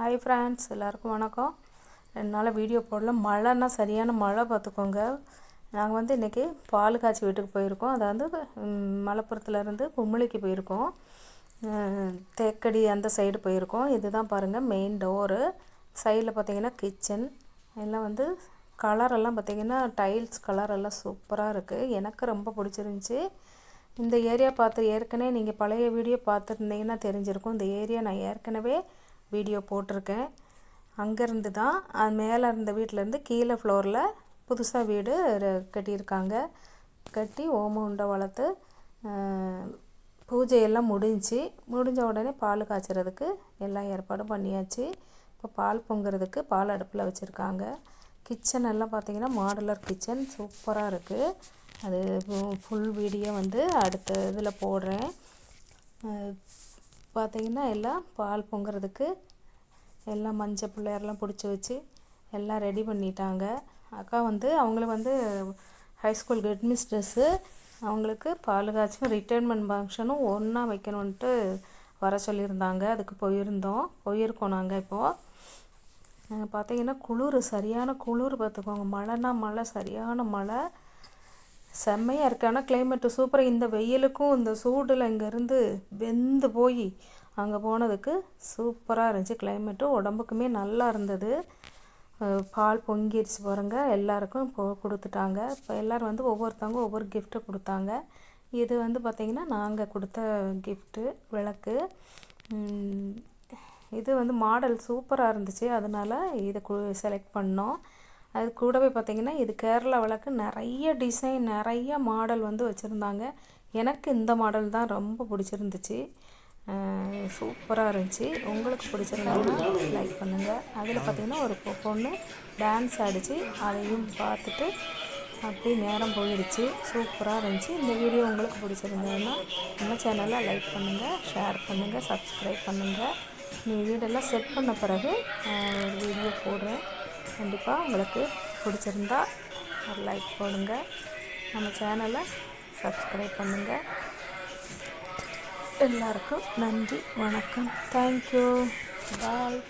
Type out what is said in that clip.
Hi friends எல்லாருக்கும் வணக்கம். ரெண்டு நாளாக வீடியோ போடல. மழைன்னா சரியான மழை பார்த்துக்கோங்க. நாங்கள் வந்து இன்றைக்கி பால் காய்ச்சி வீட்டுக்கு போயிருக்கோம். அதாவது மலப்புரத்துலேருந்து கும்மிளிக்கு போயிருக்கோம். தேக்கடி அந்த சைடு போயிருக்கோம். இதுதான் பாருங்கள் மெயின் டோரு சைடில் பார்த்தீங்கன்னா கிச்சன் எல்லாம் வந்து கலரெல்லாம் பார்த்திங்கன்னா டைல்ஸ் கலர் எல்லாம் சூப்பராக இருக்குது எனக்கு ரொம்ப பிடிச்சிருந்துச்சி. இந்த ஏரியா பார்த்து ஏற்கனவே நீங்கள் பழைய வீடியோ பார்த்துருந்தீங்கன்னா தெரிஞ்சிருக்கும். இந்த ஏரியா நான் ஏற்கனவே வீடியோ போட்டிருக்கேன். அங்கேருந்து தான் அது மேலே இருந்த வீட்டிலேருந்து கீழே ஃப்ளோரில் புதுசாக வீடு கட்டியிருக்காங்க. கட்டி ஓம உண்டை வளர்த்து பூஜையெல்லாம் முடிஞ்சு முடிஞ்ச உடனே பால் காய்ச்சறதுக்கு எல்லா ஏற்பாடும் பண்ணியாச்சு. இப்போ பால் பொங்குறதுக்கு பால் அடுப்பில் வச்சுருக்காங்க. கிச்சன் எல்லாம் பார்த்திங்கன்னா மாடுலர் கிச்சன் சூப்பராக இருக்குது அது ஃபுல் வீடியோ வந்து அடுத்த இதில் போடுறேன். பார்த்திங்கன்னா எல்லாம் பால் பொங்குறதுக்கு எல்லாம் மஞ்சள் பிள்ளையாரெல்லாம் பிடிச்சி வச்சு எல்லாம் ரெடி பண்ணிட்டாங்க. அக்கா வந்து அவங்களுக்கு வந்து ஹைஸ்கூல் ஹெட்மிஸ்ட்ரஸ்ஸு அவங்களுக்கு பால் காய்ச்சும் ரிட்டைர்மெண்ட் ஃபங்க்ஷனும் ஒன்றா வைக்கணுன்ட்டு வர சொல்லியிருந்தாங்க. அதுக்கு போயிருந்தோம். போயிருக்கோம் நாங்கள் இப்போது பார்த்தீங்கன்னா குளிர் சரியான குளிர் பார்த்துக்கோங்க. மழைனா மழை சரியான மழை. செம்மையாக இருக்குது ஆனால் கிளைமேட்டு சூப்பராக இந்த வெயிலுக்கும் இந்த சூடில் இங்கேருந்து வெந்து போய் அங்கே போனதுக்கு சூப்பராக இருந்துச்சு. கிளைமேட்டும் உடம்புக்குமே நல்லா இருந்தது. பால் பொங்கிடுச்சு பாருங்க. எல்லாருக்கும் போ கொடுத்துட்டாங்க. இப்போ எல்லோரும் வந்து ஒவ்வொருத்தவங்க ஒவ்வொரு கிஃப்ட்டை கொடுத்தாங்க. இது வந்து பார்த்திங்கன்னா நாங்கள் கொடுத்த கிஃப்ட்டு விளக்கு. இது வந்து மாடல் சூப்பராக இருந்துச்சு. அதனால் இதை கு செலக்ட் பண்ணோம். அது கூடவே பார்த்திங்கன்னா இது கேரளா விளக்கு நிறைய டிசைன் நிறைய மாடல் வந்து வச்சுருந்தாங்க. எனக்கு இந்த மாடல் தான் ரொம்ப பிடிச்சிருந்துச்சு. சூப்பராக இருந்துச்சு. உங்களுக்கு பிடிச்சிருந்தாங்கன்னா லைக் பண்ணுங்கள் அதில் பார்த்திங்கன்னா ஒரு பொண்ணு டான்ஸ் ஆடிச்சு. அதையும் பார்த்துட்டு அப்படி நேரம் போயிடுச்சு. சூப்பராக இருந்துச்சு. இந்த வீடியோ உங்களுக்கு பிடிச்சிருந்ததுன்னா நம்ம சேனலை லைக் பண்ணுங்கள் ஷேர் பண்ணுங்கள் சப்ஸ்கிரைப் பண்ணுங்கள் நீ வீடெல்லாம் செட் பண்ண பிறகு ஒரு வீடியோ போடுறேன். கண்டிப்பாக உங்களுக்கு பிடிச்சிருந்தா ஒரு லைக் போடுங்க. நம்ம சேனலை சப்ஸ்கிரைப் பண்ணுங்கள் எல்லாருக்கும் நன்றி வணக்கம். Thank you bye